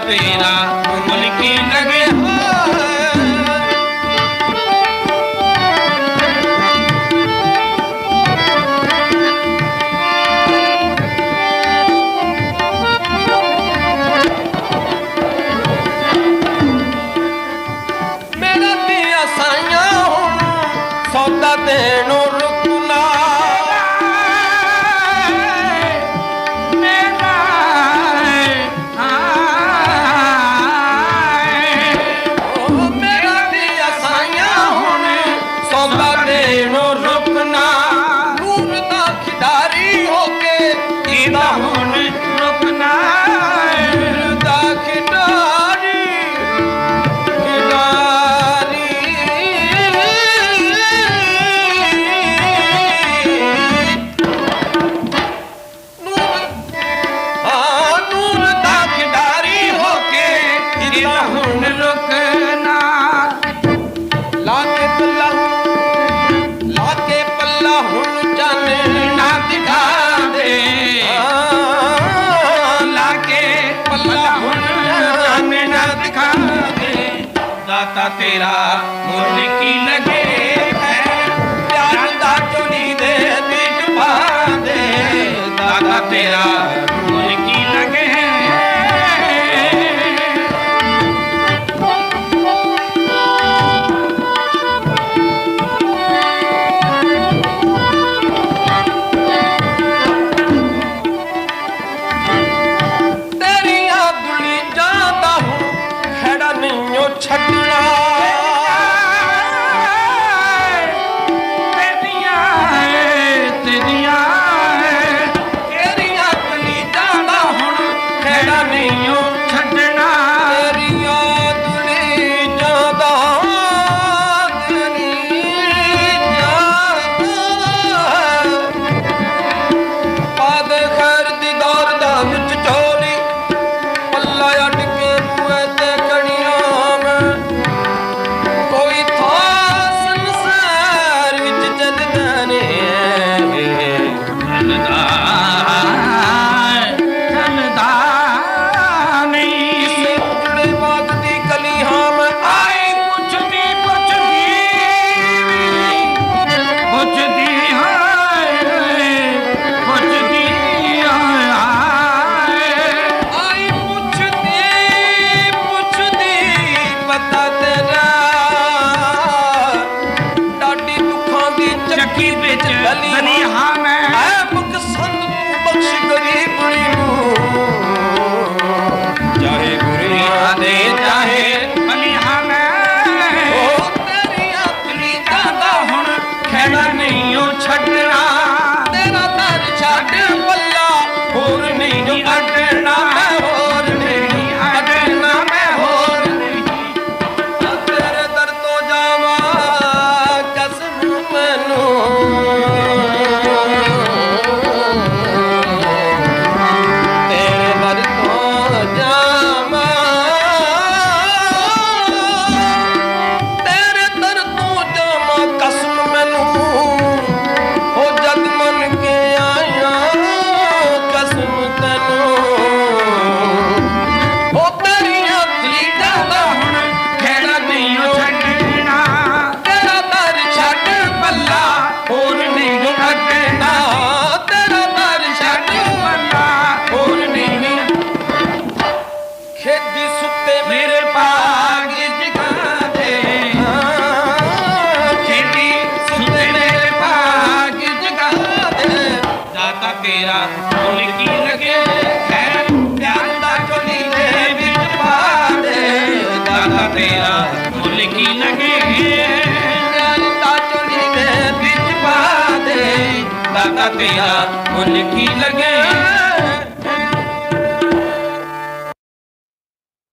pena ਦਿਖਾ ਦੇ ਦਾਤਾ ਤੇਰਾ ਮੁੱਲ ਕੀ ਲਗੇ ਹੈ ਪਿਆਰ ਦਾ ਚੁਣੀ ਦੇ ਵਿੱਚ ਪਾ ਦੇ, ਦਾਤਾ ਤੇਰਾ छटना बिच गली ਦਾਤਾ ਤੇਰਾ ਮੁੱਲ ਕੀ ਲਗੇ ਖੈਰ ਪਿਆਰ ਦਾ ਝੋਲੀ ਦੇ ਵਿੱਚ ਪਾ ਦੇ। ਤੇਰਾ ਮੁੱਲ ਕੀ ਲਗੇ ਦਾਤਾ ਚੋਲੀ ਦੇ ਵਿੱਚ ਪਾ ਦੇ। ਤੇਰਾ ਮੁੱਲ ਕੀ ਲਗੇ